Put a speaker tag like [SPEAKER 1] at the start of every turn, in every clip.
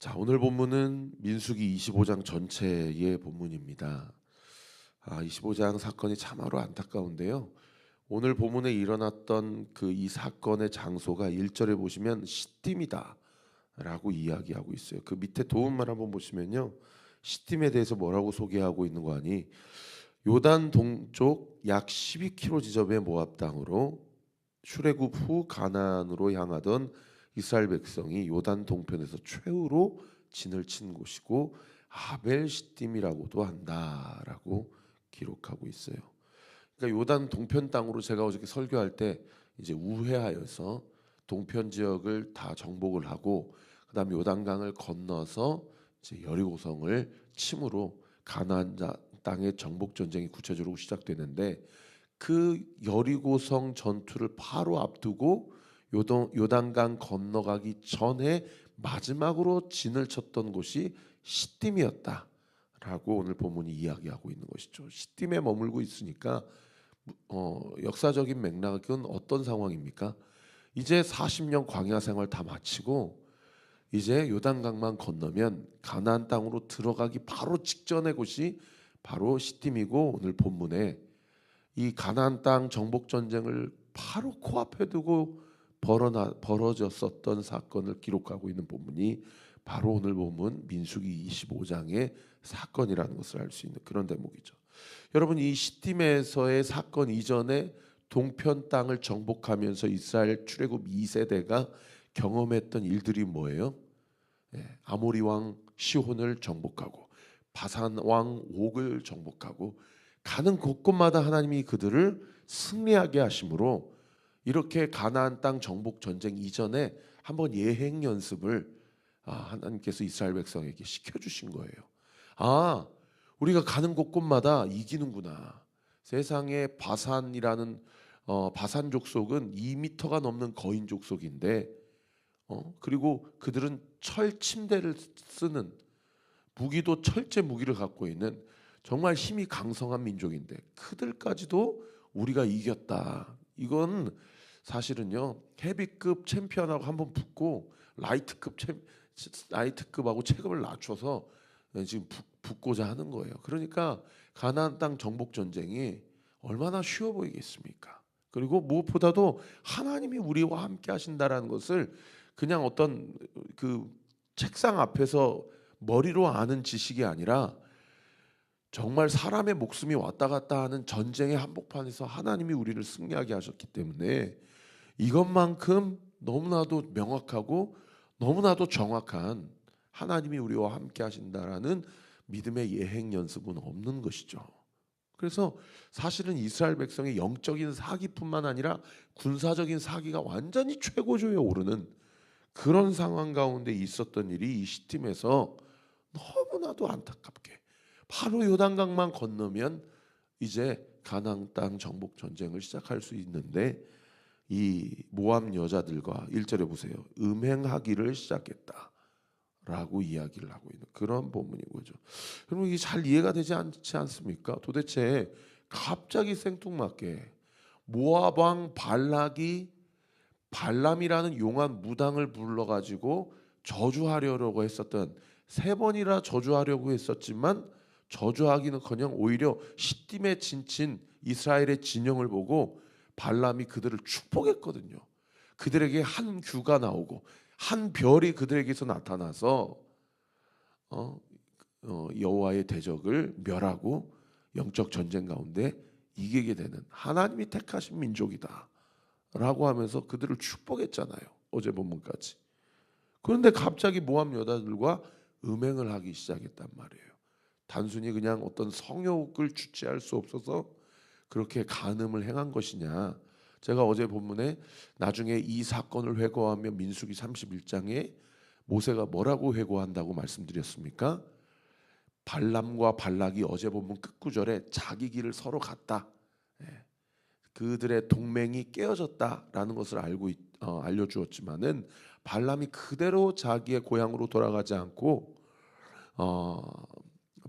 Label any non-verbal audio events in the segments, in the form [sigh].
[SPEAKER 1] 자, 오늘 본문은 민수기 25장 전체의 본문입니다. 아, 25장 사건이 참으로 안타까운데요. 오늘 본문에 일어났던 그 이 사건의 장소가 1절에 보시면 시딤이다라고 이야기하고 있어요. 그 밑에 도움말 한번 보시면요. 시딤에 대해서 뭐라고 소개하고 있는 거 아니? 요단 동쪽 약 12km 지점의 모압 땅으로 출애굽 후 가나안으로 향하던 이스라엘 백성이 요단 동편에서 최후로 진을 친 곳이고 아벨 시딤이라고도 한다라고 기록하고 있어요. 그러니까 요단 동편 땅으로 제가 어저께 설교할 때 이제 우회하여서 동편 지역을 다 정복을 하고 그다음에 요단강을 건너서 이제 여리고성을 침으로 가나안 땅의 정복 전쟁이 구체적으로 시작되는데 그 여리고성 전투를 바로 앞두고 요동, 요단강 건너가기 전에 마지막으로 진을 쳤던 곳이 시딤이었다라고 오늘 본문이 이야기하고 있는 것이죠. 시딤에 머물고 있으니까 어, 역사적인 맥락은 어떤 상황입니까? 이제 40년 광야 생활 다 마치고 이제 요단강만 건너면 가나안 땅으로 들어가기 바로 직전의 곳이 바로 시딤이고 오늘 본문에 이 가나안 땅 정복 전쟁을 바로 코앞에 두고 벌어나, 벌어졌었던 사건을 기록하고 있는 본문이 바로 오늘 본문 민수기 25장의 사건이라는 것을 알 수 있는 그런 대목이죠. 여러분 이 시딤에서의 사건 이전에 동편 땅을 정복하면서 이스라엘 출애굽 2세대가 경험했던 일들이 뭐예요? 예, 아모리 왕 시혼을 정복하고 바산 왕 옥을 정복하고 가는 곳곳마다 하나님이 그들을 승리하게 하심으로 이렇게 가나안 땅 정복 전쟁 이전에 한번 예행 연습을 아, 하나님께서 이스라엘 백성에게 시켜 주신 거예요. 아, 우리가 가는 곳곳마다 이기는구나. 세상에 바산이라는 어, 바산 족속은 2미터가 넘는 거인 족속인데 어, 그리고 그들은 철 침대를 쓰는 무기도 철제 무기를 갖고 있는 정말 힘이 강성한 민족인데 그들까지도 우리가 이겼다. 이건 사실은요 헤비급 챔피언하고 한번 붙고 라이트급 챔 라이트급하고 체급을 낮춰서 지금 붙, 고자 하는 거예요. 그러니까 가나안 땅 정복 전쟁이 얼마나 쉬워 보이겠습니까? 그리고 무엇보다도 하나님이 우리와 함께 하신다라는 것을 그냥 어떤 그 책상 앞에서 머리로 아는 지식이 아니라 정말 사람의 목숨이 왔다 갔다 하는 전쟁의 한복판에서 하나님이 우리를 승리하게 하셨기 때문에 이것만큼 너무나도 명확하고 너무나도 정확한 하나님이 우리와 함께 하신다라는 믿음의 예행 연습은 없는 것이죠. 그래서 사실은 이스라엘 백성의 영적인 사기뿐만 아니라 군사적인 사기가 완전히 최고조에 오르는 그런 상황 가운데 있었던 일이 이 시팀에서 너무나도 안타깝게 바로 요단강만 건너면 이제 가나안 땅 정복 전쟁을 시작할 수 있는데 이 모함 여자들과 일절에 보세요. 음행하기를 시작했다. 라고 이야기를 하고 있는 그런 본문인 거죠. 여러분 이게 잘 이해가 되지 않지 않습니까? 도대체 갑자기 생뚱맞게 모압 왕 발락이 발람이라는 용한 무당을 불러 가지고 저주하려고 했었던 세 번이나 저주하려고 했었지만 저주하기는커녕 오히려 시딤에 진친 이스라엘의 진영을 보고 발람이 그들을 축복했거든요. 그들에게 한 규가 나오고 한 별이 그들에게서 나타나서 어, 어, 여호와의 대적을 멸하고 영적 전쟁 가운데 이기게 되는 하나님이 택하신 민족이다라고 하면서 그들을 축복했잖아요. 어제 본문까지. 그런데 갑자기 모함 여자들과 음행을 하기 시작했단 말이에요. 단순히 그냥 어떤 성욕을 주체할 수 없어서 그렇게 간음을 행한 것이냐? 제가 어제 본문에 나중에 이 사건을 회고하며 민수기 31장에 모세가 뭐라고 회고한다고 말씀드렸습니까? 발람과 발락이 어제 본문 끝구절에 자기 길을 서로 갔다. 예. 그들의 동맹이 깨어졌다라는 것을 알고 어, 알려주었지만은 발람이 그대로 자기의 고향으로 돌아가지 않고 어,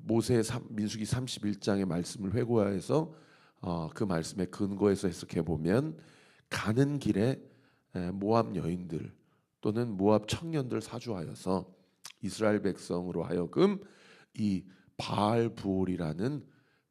[SPEAKER 1] 모세 민수기 31장의 말씀을 회고해서 어, 그 말씀의 근거에서 해석해 보면 가는 길에 모압 여인들 또는 모압 청년들 사주하여서 이스라엘 백성으로 하여금 이 바알 부올이라는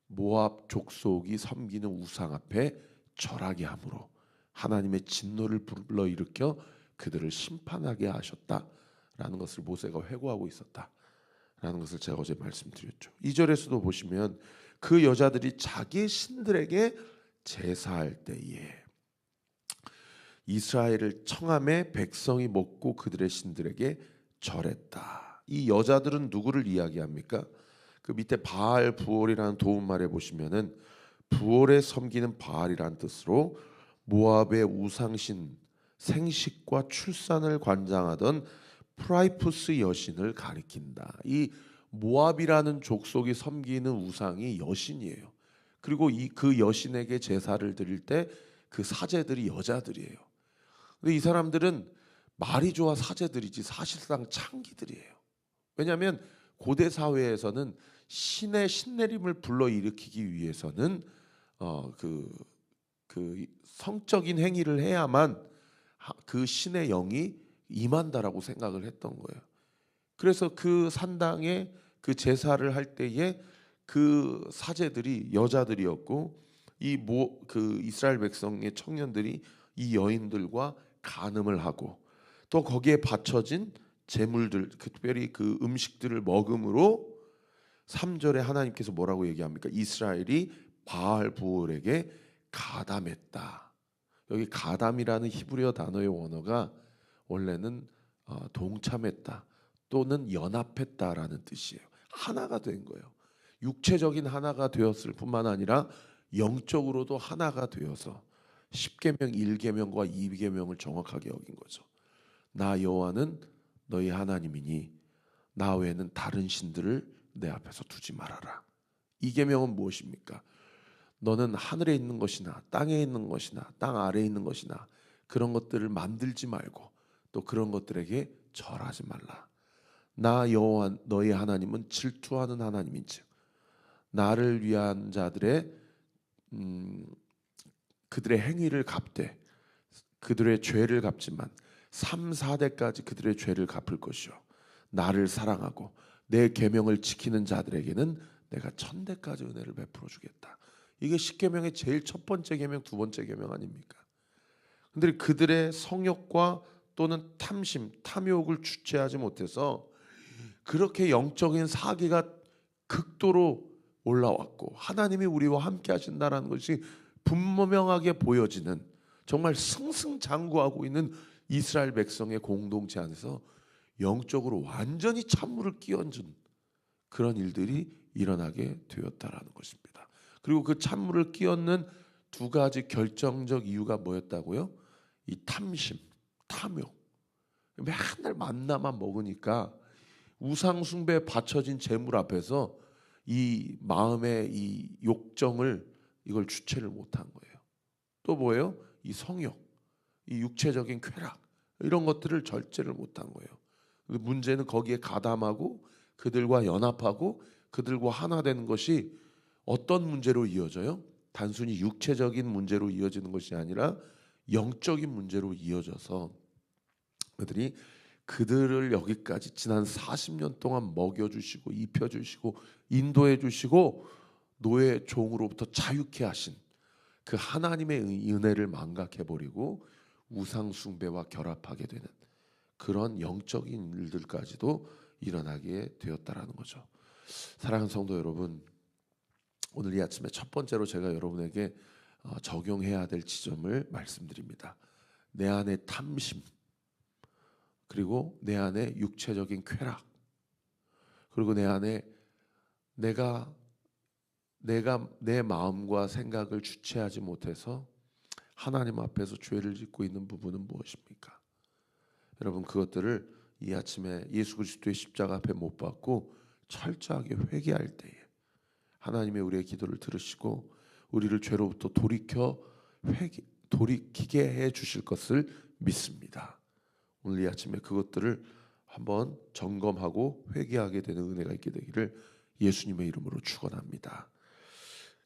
[SPEAKER 1] 모압 족속이 섬기는 우상 앞에 절하게 함으로 하나님의 진노를 불러 일으켜 그들을 심판하게 하셨다라는 것을 모세가 회고하고 있었다라는 것을 제가 어제 말씀드렸죠. 2절에서도 보시면 그 여자들이 자기 신들에게 제사할 때에 이스라엘을 청함에 백성이 먹고 그들의 신들에게 절했다. 이 여자들은 누구를 이야기합니까? 그 밑에 바알 부올이라는 도움말에 보시면은 부올에 섬기는 바알이란 뜻으로 모압의 우상신 생식과 출산을 관장하던 프라이푸스 여신을 가리킨다. 이 모압이라는 족속이 섬기는 우상이 여신이에요. 그리고 이 그 여신에게 제사를 드릴 때 그 사제들이 여자들이에요. 근데 이 사람들은 말이 좋아 사제들이지 사실상 창기들이에요. 왜냐하면 고대 사회에서는 신의 신내림을 불러 일으키기 위해서는 어그그 그 성적인 행위를 해야만 그 신의 영이 임한다라고 생각을 했던 거예요. 그래서 그 산당에 그 제사를 할 때에 그 사제들이 여자들이었고 이모그 이스라엘 백성의 청년들이 이 여인들과 간음을 하고 또 거기에 바쳐진 제물들 특별히 그 음식들을 먹음으로 3절에 하나님께서 뭐라고 얘기합니까? 이스라엘이 바알 부올에게 가담했다. 여기 가담이라는 히브리어 단어의 원어가 원래는 어, 동참했다 또는 연합했다라는 뜻이에요. 하나가 된 거예요. 육체적인 하나가 되었을 뿐만 아니라 영적으로도 하나가 되어서 10계명 1계명과 2계명을 정확하게 여긴 거죠. 나 여호와는 너희 하나님이니 나 외에는 다른 신들을 내 앞에서 두지 말아라. 이 계명은 무엇입니까? 너는 하늘에 있는 것이나 땅에 있는 것이나 땅 아래에 있는 것이나 그런 것들을 만들지 말고 또 그런 것들에게 절하지 말라. 나 여호와 너희 하나님은 질투하는 하나님인즉 나를 위한 자들의 음, 그들의 행위를 갚되 그들의 죄를 갚지만 3, 4대까지 그들의 죄를 갚을 것이요 나를 사랑하고 내 계명을 지키는 자들에게는 내가 천대까지 은혜를 베풀어 주겠다. 이게 십계명의 제일 첫 번째 계명, 두 번째 계명 아닙니까? 근데 그들의 성욕과 또는 탐심, 탐욕을 주체하지 못해서 그렇게 영적인 사기가 극도로 올라왔고 하나님이 우리와 함께 하신다라는 것이 분명하게 보여지는 정말 승승장구하고 있는 이스라엘 백성의 공동체 안에서 영적으로 완전히 찬물을 끼얹은 그런 일들이 일어나게 되었다라는 것입니다. 그리고 그 찬물을 끼얹는 두 가지 결정적 이유가 뭐였다고요? 이 탐심, 탐욕. 맨날 만나만 먹으니까 우상 숭배에 바쳐진 재물 앞에서 이 마음의 이 욕정을 이걸 주체를 못한 거예요. 또 뭐예요? 이 성욕, 이 육체적인 쾌락 이런 것들을 절제를 못한 거예요. 문제는 거기에 가담하고 그들과 연합하고 그들과 하나 되는 것이 어떤 문제로 이어져요? 단순히 육체적인 문제로 이어지는 것이 아니라 영적인 문제로 이어져서 그들이 그들을 여기까지 지난 40년 동안 먹여주시고 입혀주시고 인도해주시고 노예 종으로부터 자유케 하신 그 하나님의 은혜를 망각해버리고 우상 숭배와 결합하게 되는 그런 영적인 일들까지도 일어나게 되었다라는 거죠. 사랑하는 성도 여러분, 오늘 이 아침에 첫 번째로 제가 여러분에게 어, 적용해야 될 지점을 말씀드립니다. 내 안에 탐심, 그리고 내 안에 육체적인 쾌락, 그리고 내 안에 내가 내가 내 마음과 생각을 주체하지 못해서 하나님 앞에서 죄를 짓고 있는 부분은 무엇입니까? 여러분 그것들을 이 아침에 예수 그리스도의 십자가 앞에 못 박고 철저하게 회개할 때에 하나님의 우리의 기도를 들으시고 우리를 죄로부터 돌이켜 회개, 돌이키게 해 주실 것을 믿습니다. 오늘 이 아침에 그것들을 한번 점검하고 회개하게 되는 은혜가 있게 되기를 예수님의 이름으로 축원합니다.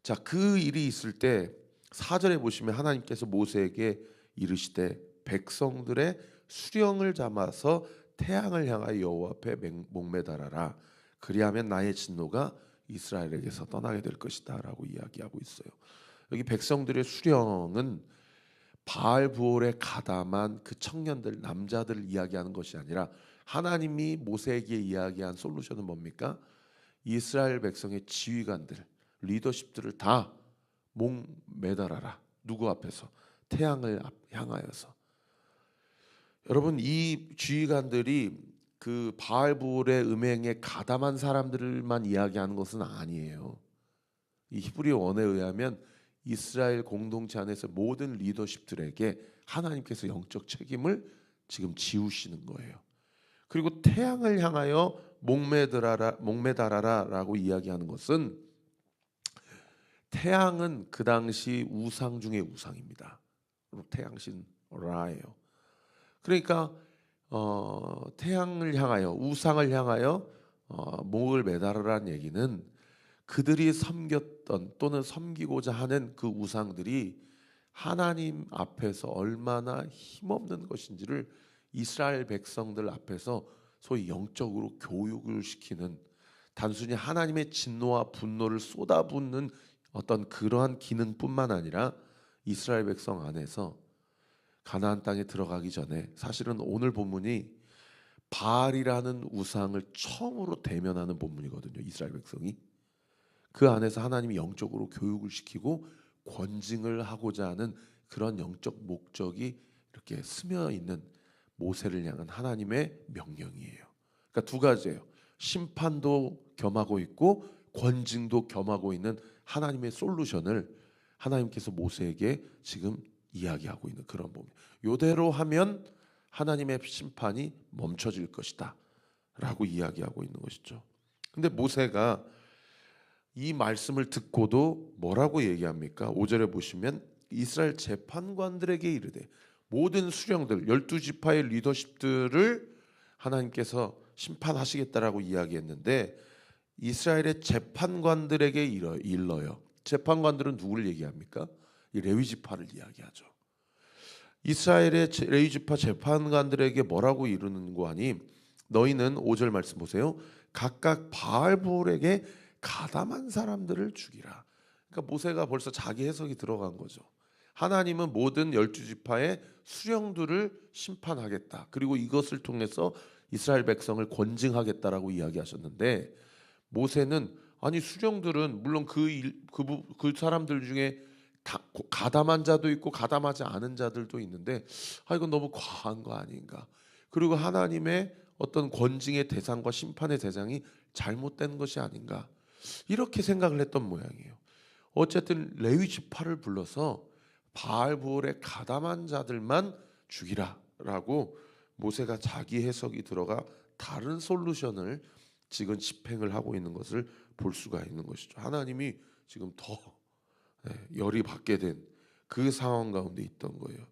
[SPEAKER 1] 자, 그 일이 있을 때 4절에 보시면 하나님께서 모세에게 이르시되 백성들의 수령을 잡아서 태양을 향하여 여호와 앞에 맹- 목매달아라. 그리하면 나의 진노가 이스라엘에게서 떠나게 될 것이다라고 이야기하고 있어요. 여기 백성들의 수령은 바알 부올에 가담한 그 청년들 남자들을 이야기하는 것이 아니라 하나님이 모세에게 이야기한 솔루션은 뭡니까? 이스라엘 백성의 지휘관들, 리더십들을 다 목 매달아라. 누구 앞에서? 태양을 앞- 향하여서. 여러분 이 지휘관들이 그 바알 부올의 음행에 가담한 사람들만 이야기하는 것은 아니에요. 이 히브리 원에 의하면 이스라엘 공동체 안에서 모든 리더십들에게 하나님께서 영적 책임을 지금 지우시는 거예요. 그리고 태양을 향하여 목매달아라 목매달아라라고 이야기하는 것은 태양은 그 당시 우상 중의 우상입니다. 태양신 라예요. 그러니까 어, 태양을 향하여 우상을 향하여 어, 목을 매달으라는 얘기는 그들이 섬겼 던 또는 섬기고자 하는 그 우상들이 하나님 앞에서 얼마나 힘없는 것인지를 이스라엘 백성들 앞에서 소위 영적으로 교육을 시키는 단순히 하나님의 진노와 분노를 쏟아붓는 어떤 그러한 기능뿐만 아니라 이스라엘 백성 안에서 가나안 땅에 들어가기 전에 사실은 오늘 본문이 바알이라는 우상을 처음으로 대면하는 본문이거든요. 이스라엘 백성이 그 안에서 하나님이 영적으로 교육을 시키고 권징을 하고자 하는 그런 영적 목적이 이렇게 스며 있는 모세를 향한 하나님의 명령이에요. 그러니까 두 가지예요. 심판도 겸하고 있고 권징도 겸하고 있는 하나님의 솔루션을 하나님께서 모세에게 지금 이야기하고 있는 그런 부분. 요대로 하면 하나님의 심판이 멈춰질 것이다라고 이야기하고 있는 것이죠. 근데 모세가 이 말씀을 듣고도 뭐라고 얘기합니까? 5절에 보시면 이스라엘 재판관들에게 이르되 모든 수령들 열두 지파의 리더십들을 하나님께서 심판하시겠다라고 이야기했는데 이스라엘의 재판관들에게 일러, 일러요. 재판관들은 누구를 얘기합니까? 이 레위 지파를 이야기하죠. 이스라엘의 제- 레위 지파 재판관들에게 뭐라고 이르는 거 하니 너희는 5절 말씀 보세요. 각각 바알볼에게 가담한 사람들을 죽이라. 그러니까 모세가 벌써 자기 해석이 들어간 거죠. 하나님은 모든 열두 지파의 수령들을 심판하겠다. 그리고 이것을 통해서 이스라엘 백성을 권징하겠다라고 이야기하셨는데 모세는 아니 수령들은 물론 그, 일, 그, 부- 그 사람들 중에 다, 가담한 자도 있고 가담하지 않은 자들도 있는데 아 이건 너무 과한 거 아닌가. 그리고 하나님의 어떤 권징의 대상과 심판의 대상이 잘못된 것이 아닌가. 이렇게 생각을 했던 모양이에요. 어쨌든 레위 지파를 불러서 바알부올에 가담한 자들만 죽이라라고 모세가 자기 해석이 들어가 다른 솔루션을 지금 집행을 하고 있는 것을 볼 수가 있는 것이죠. 하나님이 지금 더 네, 열이 받게 된 그 상황 가운데 있던 거예요.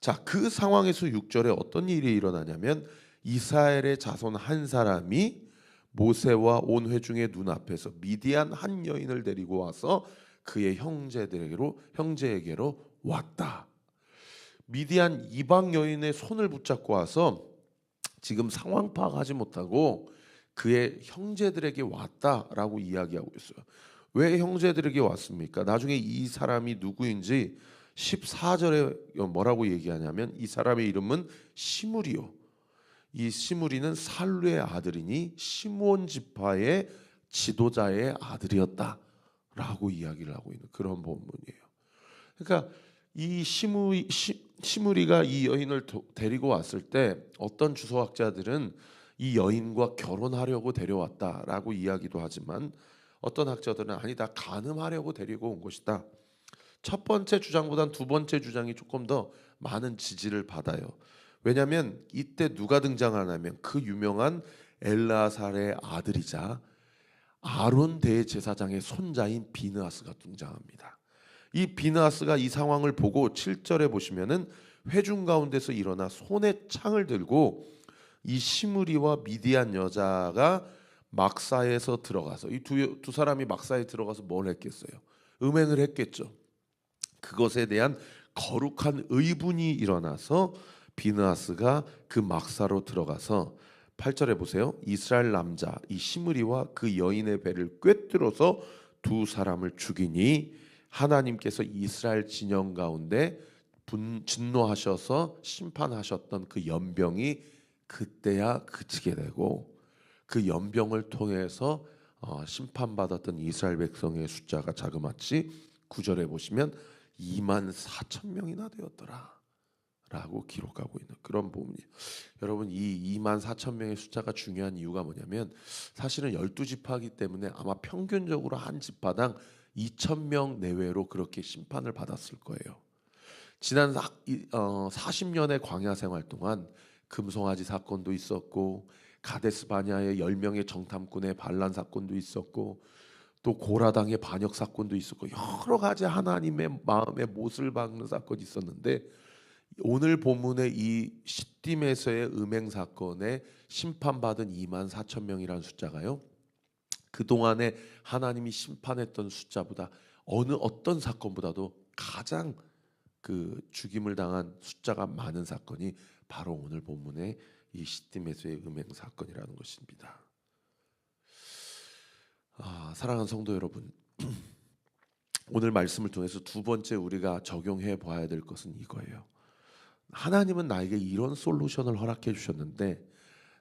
[SPEAKER 1] 자, 그 상황에서 6절에 어떤 일이 일어나냐면 이스라엘의 자손 한 사람이 모세와 온 회중의 눈앞에서 미디안 한 여인을 데리고 와서 그의 형제들에게로 형제에게로 왔다. 미디안 이방 여인의 손을 붙잡고 와서 지금 상황 파악하지 못하고 그의 형제들에게 왔다라고 이야기하고 있어요. 왜 형제들에게 왔습니까? 나중에 이 사람이 누구인지 14절에 뭐라고 얘기하냐면 이 사람의 이름은 시므리요. 이 시므리는 살루의 아들이니 시므온 지파의 지도자의 아들이었다라고 이야기를 하고 있는 그런 본문이에요. 그러니까 이 시므리 시, 시므리가 이 여인을 도, 데리고 왔을 때 어떤 주소학자들은 이 여인과 결혼하려고 데려왔다라고 이야기도 하지만 어떤 학자들은 아니다 간음하려고 데리고 온 것이다. 첫 번째 주장보단 두 번째 주장이 조금 더 많은 지지를 받아요. 왜냐하면 이때 누가 등장하냐면 그 유명한 엘라살의 아들이자 아론 대제사장의 손자인 비느하스가 등장합니다. 이 비느하스가 이 상황을 보고 7절에 보시면은 회중 가운데서 일어나 손에 창을 들고 이 시므리와 미디안 여자가 막사에서 들어가서 이 두 두 사람이 막사에 들어가서 뭘 했겠어요? 음행을 했겠죠. 그것에 대한 거룩한 의분이 일어나서 비느하스가 그 막사로 들어가서 8절에 보세요. 이스라엘 남자 이 시므리와 그 여인의 배를 꿰뚫어서 두 사람을 죽이니 하나님께서 이스라엘 진영 가운데 분, 진노하셔서 심판하셨던 그 연병이 그때야 그치게 되고 그 연병을 통해서 어, 심판받았던 이스라엘 백성의 숫자가 자그마치 9절에 보시면 2만 4천 명이나 되었더라. 라고 기록하고 있는 그런 부분이에요. 여러분 이 2만 4천 명의 숫자가 중요한 이유가 뭐냐면 사실은 12지파이기 때문에 아마 평균적으로 한 지파당 2천 명 내외로 그렇게 심판을 받았을 거예요. 지난 사, 이, 어, 40년의 광야 생활 동안 금송아지 사건도 있었고 가데스 바냐의 10명의 정탐꾼의 반란 사건도 있었고 또 고라당의 반역 사건도 있었고 여러 가지 하나님의 마음에 못을 박는 사건이 있었는데 오늘 본문의 이 시딤에서의 음행 사건에 심판받은 2만 4천 명이라는 숫자가요. 그 동안에 하나님이 심판했던 숫자보다 어느 어떤 사건보다도 가장 그 죽임을 당한 숫자가 많은 사건이 바로 오늘 본문의 이 시딤에서의 음행 사건이라는 것입니다. 아, 사랑하는 성도 여러분, [clears throat] 오늘 말씀을 통해서 두 번째 우리가 적용해 봐야 될 것은 이거예요. 하나님은 나에게 이런 솔루션을 허락해 주셨는데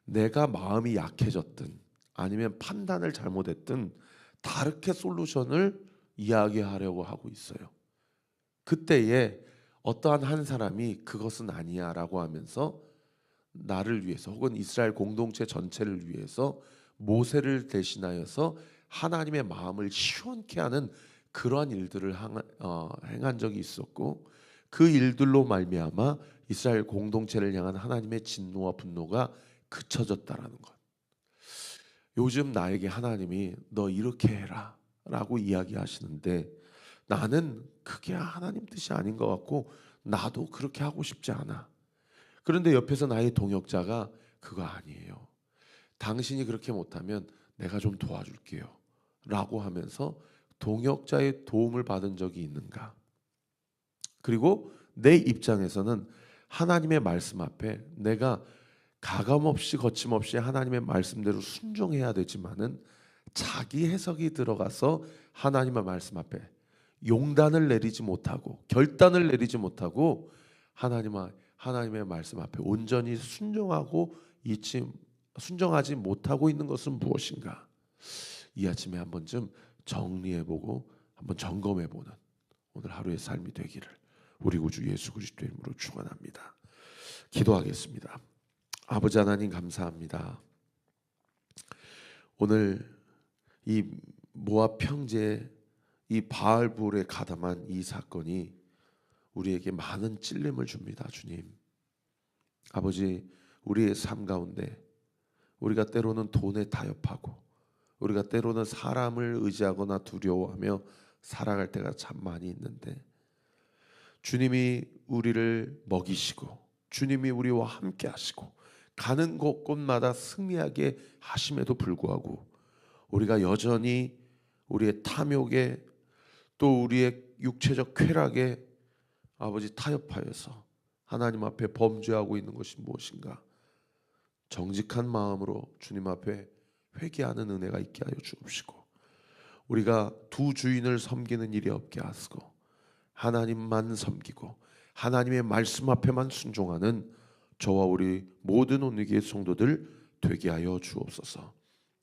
[SPEAKER 1] 내가 마음이 약해졌든 아니면 판단을 잘못했든 다르게 솔루션을 이야기하려고 하고 있어요. 그때에 어떠한 한 사람이 그것은 아니야라고 하면서 나를 위해서 혹은 이스라엘 공동체 전체를 위해서 모세를 대신하여서 하나님의 마음을 시원케 하는 그러한 일들을 항- 어, 행한 적이 있었고 그 일들로 말미암아 이스라엘 공동체를 향한 하나님의 진노와 분노가 그쳐졌다라는 것. 요즘 나에게 하나님이 너 이렇게 해라라고 이야기하시는데 나는 그게 하나님 뜻이 아닌 것 같고 나도 그렇게 하고 싶지 않아. 그런데 옆에서 나의 동역자가 그거 아니에요. 당신이 그렇게 못하면 내가 좀 도와줄게요. 라고 하면서 동역자의 도움을 받은 적이 있는가? 그리고 내 입장에서는 하나님의 말씀 앞에 내가 가감 없이 거침없이 하나님의 말씀대로 순종해야 되지만은 자기 해석이 들어가서 하나님의 말씀 앞에 용단을 내리지 못하고 결단을 내리지 못하고 하나님 하나님의 말씀 앞에 온전히 순종하고 있지 순종하지 못하고 있는 것은 무엇인가? 이 아침에 한 번쯤 정리해보고 한번 점검해보는 오늘 하루의 삶이 되기를 우리 구주 예수 그리스도의 이름으로 축원합니다. 기도하겠습니다. 아버지 하나님 감사합니다. 오늘 이 모압 평제 이 바알불에 가담한 이 사건이 우리에게 많은 찔림을 줍니다, 주님. 아버지, 우리의 삶 가운데 우리가 때로는 돈에 타협하고 우리가 때로는 사람을 의지하거나 두려워하며 살아갈 때가 참 많이 있는데 주님이 우리를 먹이시고 주님이 우리와 함께 하시고 가는 곳곳마다 승리하게 하심에도 불구하고 우리가 여전히 우리의 탐욕에 또 우리의 육체적 쾌락에 아버지 타협하여서 하나님 앞에 범죄하고 있는 것이 무엇인가? 정직한 마음으로 주님 앞에 회개하는 은혜가 있게 하여 주옵시고 우리가 두 주인을 섬기는 일이 없게 하시고 하나님만 섬기고 하나님의 말씀 앞에만 순종하는 저와 우리 모든 온누기의 성도들 되게 하여 주옵소서.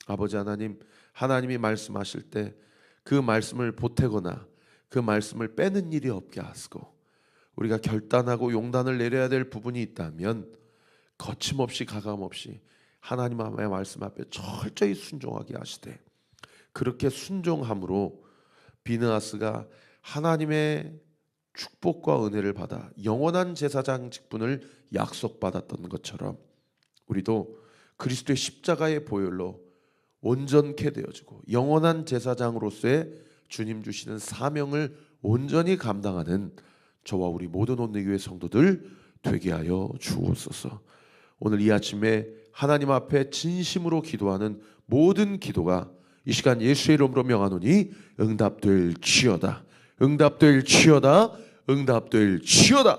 [SPEAKER 1] 아버지 하나님, 하나님이 말씀하실 때 그 말씀을 보태거나 그 말씀을 빼는 일이 없게 하시고 우리가 결단하고 용단을 내려야 될 부분이 있다면 거침없이 가감없이 하나님의 말씀 앞에 철저히 순종하게 하시되 그렇게 순종함으로 비느하스가 하나님의 축복과 은혜를 받아 영원한 제사장 직분을 약속받았던 것처럼 우리도 그리스도의 십자가의 보혈로 온전케 되어지고 영원한 제사장으로서의 주님 주시는 사명을 온전히 감당하는 저와 우리 모든 온내교회 성도들 되게 하여 주옵소서. 오늘 이 아침에 하나님 앞에 진심으로 기도하는 모든 기도가 이 시간 예수의 이름으로 명하노니 응답될 지어다. 응답될 지어다. 응답될 지어다.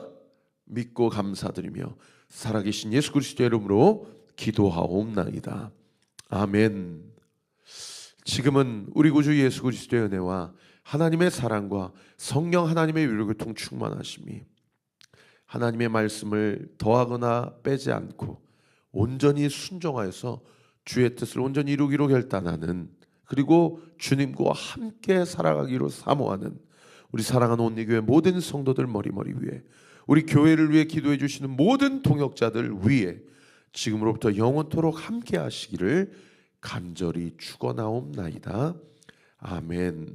[SPEAKER 1] 믿고 감사드리며 살아계신 예수 그리스도의 이름으로 기도하옵나이다. 아멘. 지금은 우리 구주 예수 그리스도의 은혜와 하나님의 사랑과 성령 하나님의 위로교통 충만하심이 하나님의 말씀을 더하거나 빼지 않고 온전히 순종하여서 주의 뜻을 온전히 이루기로 결단하는 그리고 주님과 함께 살아가기로 사모하는 우리 사랑하는 온리교회 모든 성도들 머리머리 위에 우리 교회를 위해 기도해 주시는 모든 동역자들 위에 지금으로부터 영원토록 함께 하시기를 간절히 축원하옵나이다. 아멘.